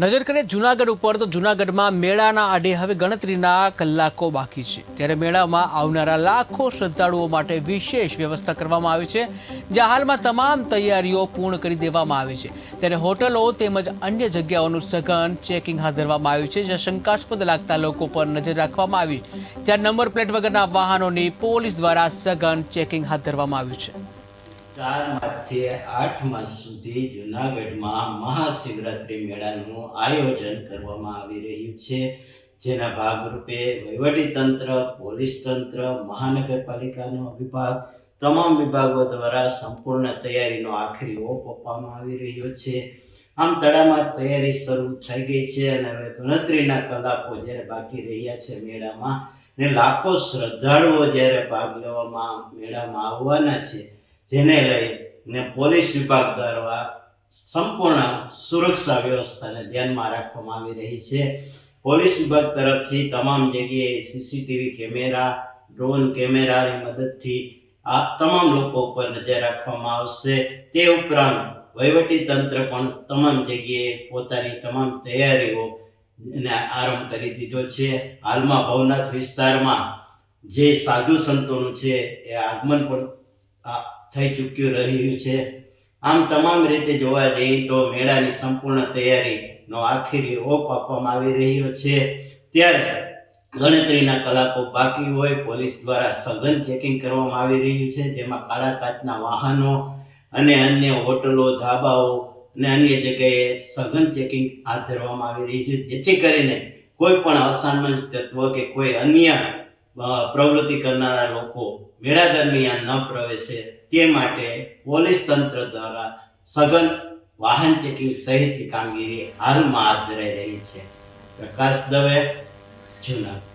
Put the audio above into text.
નજર કરીએ જુનાગઢ ઉપર, તો જુનાગઢમાં મેળાના આડે હવે ગણતરીના કલાકો બાકી છે. ત્યારે મેળામાં આવનારા લાખો શ્રદ્ધાળુઓ માટે વિશેષ વ્યવસ્થા કરવામાં આવી છે, જ્યાં હાલમાં તમામ તૈયારીઓ પૂર્ણ કરી દેવામાં આવી છે. ત્યારે હોટલો તેમજ અન્ય જગ્યાઓનું સઘન ચેકિંગ હાથ ધરવામાં આવ્યું છે, જ્યાં શંકાસ્પદ લાગતા લોકો પર નજર રાખવામાં આવી. જ્યાં નંબર પ્લેટ વગરના વાહનોની પોલીસ દ્વારા સઘન ચેકિંગ હાથ ધરવામાં આવ્યું છે. ચાર માસથી આઠ માસ સુધી જૂનાગઢમાં મહાશિવરાત્રિ મેળાનું આયોજન કરવામાં આવી રહ્યું છે. જેના ભાગરૂપે વહીવટીતંત્ર પોલીસ તંત્ર, મહાનગરપાલિકાનો વિભાગ, તમામ વિભાગો દ્વારા સંપૂર્ણ તૈયારીનો આખરી ઓપ આપવામાં આવી રહ્યો છે. આમ તળામાં તૈયારી શરૂ થઈ ગઈ છે અને હવે ગણતરીના કલાકો જ્યારે બાકી રહ્યા છે મેળામાં ને લાખો શ્રદ્ધાળુઓ જ્યારે ભાગ લેવામાં મેળામાં આવવાના છે જેને લઈ ને પોલીસ વિભાગ દ્વારા સંપૂર્ણ સુરક્ષા વ્યવસ્થાને ધ્યાનમાં રાખવામાં આવી રહી છે. પોલીસ વિભાગ તરફથી તમામ જગ્યાએ સીસીટીવી કેમેરા, ડ્રોન કેમેરાની મદદથી આ તમામ લોકો ઉપર નજર રાખવામાં આવશે. તે ઉપરાંત વહીવટી તંત્ર પણ તમામ જગ્યાએ પોતાની તમામ તૈયારીઓ આરંભ કરી દીધો છે. હાલમાં ભવનાથ વિસ્તારમાં જે સાધુ સંતોનું છે, એ આગમન પણ થઈ ચૂક્યું રહ્યું છે. આમ તમામ રીતે જોવા જઈએ તો મેળાની સંપૂર્ણ તૈયારીનો આખરી ઓપ આપવામાં આવી રહ્યો છે. ત્યારે ગણતરીના કલાકો બાકી હોય પોલીસ દ્વારા સઘન ચેકિંગ કરવામાં આવી રહ્યું છે, જેમાં કાળા કાચના વાહનો અને અન્ય હોટલો, ધાબાઓ અને અન્ય જગ્યાએ સઘન ચેકિંગ હાથ ધરવામાં આવી રહ્યું છે. જેથી કરીને કોઈ પણ અસામાજિક તત્વ કે કોઈ અન્ય પ્રવૃત્તિ કરનારા લોકો મેળા દરમિયાન ન પ્રવેશે તે માટે પોલીસ તંત્ર દ્વારા સઘન વાહન ચેકિંગ સહિતની કામગીરી હાલમાં હાથ ધરાઈ રહી છે. પ્રકાશ દવે, જુનાગઢ.